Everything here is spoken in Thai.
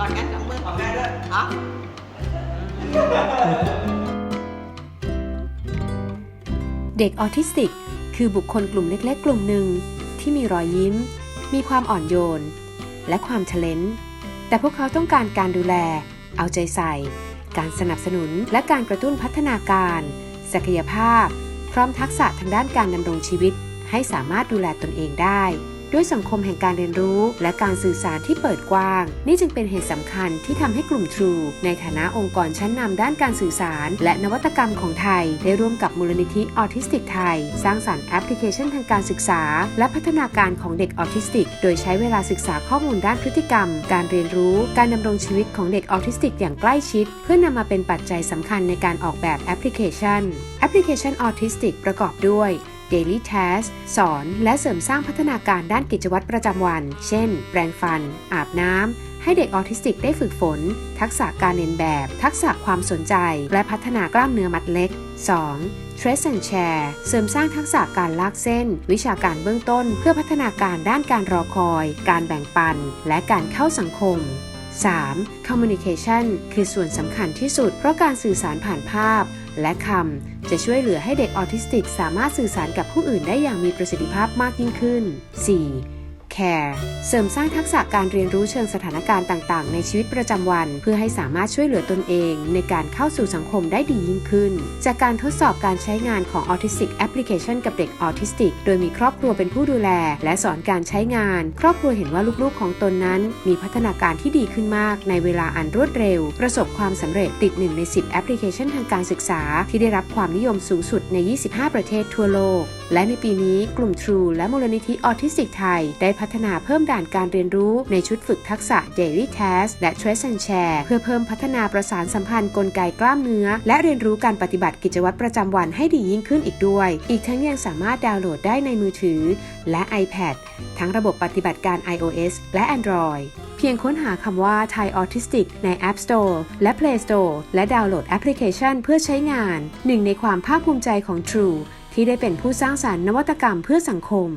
กอดกันจับมือเอาแม่ด้วยอ๋อเด็กออทิสติก คือบุคคลกลุ่มเล็กๆ กลุ่มหนึ่งที่มีรอยยิ้ม มีความอ่อนโยน และความเทเลนต์แต่พวกเขาต้องการการดูแล เอาใจใส่ การสนับสนุนและการกระตุ้นพัฒนาการ ศักยภาพ พร้อมทักษะทางด้านการดำรงชีวิต ให้สามารถดูแลตนเองได้ ด้วยสังคมแห่งการเรียนรู้ และการสื่อสารที่เปิดกว้าง นี่จึงเป็นเหตุสำคัญที่ทำให้กลุ่ม True ในฐานะองค์กรชั้นนำด้านการสื่อสาร และนวัตกรรมของไทย ได้ร่วมกับมูลนิธิออทิสติกไทย สร้างสรรค์แอปพลิเคชันทางการศึกษา และพัฒนาการของเด็กออทิสติก โดยใช้เวลาศึกษาข้อมูลด้านพฤติกรรม การเรียนรู้การดำรงชีวิตของเด็กออทิสติก อย่างใกล้ชิด เพื่อนำมาเป็นปัจจัยสำคัญในการออกแบบแอปพลิเคชันแอปพลิเคชันออทิสติกประกอบด้วย Daily Task สอนและเสริมสร้างพัฒนาการด้านกิจวัตรประจำวัน เช่น แปรงฟัน อาบน้ำ ให้เด็กออทิสติกได้ฝึกฝน ทักษะการเรียนแบบ ทักษะความสนใจ และพัฒนากล้ามเนื้อมัดเล็ก 2. Trace and Share เสริมสร้างทักษะการลากเส้น วิชาการเบื้องต้น เพื่อพัฒนาการด้านการรอคอย การแบ่งปัน และการเข้าสังคม 3. Communication คือส่วนสำคัญที่สุด เพราะการสื่อสารผ่านภาพ และคำจะช่วยเหลือให้เด็กออทิสติกสามารถสื่อสารกับผู้อื่นได้อย่างมีประสิทธิภาพมากยิ่งขึ้น 4. Care เสริมสร้างทักษะการเรียนรู้เชิงสถานการณ์ต่าง ๆ ในชีวิตประจำวัน เพื่อให้สามารถช่วยเหลือตนเอง ในการเข้าสู่สังคมได้ดียิ่งขึ้น จากการทดสอบการใช้งานของ Autistic Application กับเด็กออทิสติก โดยมีครอบครัวเป็นผู้ดูแล และสอนการใช้งาน ครอบครัวเห็นว่าลูก ๆ ของตนนั้น มีพัฒนาการที่ดีขึ้นมาก ในเวลาอันรวดเร็ว ประสบความสำเร็จติด1ใน 10 แอปพลิเคชันทางการศึกษา ที่ได้รับความนิยมสูงสุดใน 25 ประเทศทั่วโลก และในปีนี้กลุ่ม True และมูลนิธิออทิสติกไทยได้พัฒนาเพิ่มด่านการเรียนรู้ในชุดฝึกทักษะ Daily Task และ Trace and Share เพื่อเพิ่มพัฒนาประสานสัมพันธ์กลไกกล้ามเนื้อ และเรียนรู้การปฏิบัติกิจวัตรประจำวันให้ดียิ่งขึ้นอีกด้วย อีกทั้งยังสามารถดาวน์โหลดได้ในมือถือ และ iPad ทั้งระบบปฏิบัติการ iOS และ Android เพียงค้นหาคำว่า Thai Autistic ใน App Store และ Play Store และดาวน์โหลดแอปพลิเคชันเพื่อใช้งาน หนึ่งในความภาคภูมิใจของ True ที่ได้เป็นผู้สร้างสารรค์นวัตกรรมเพื่อสังคม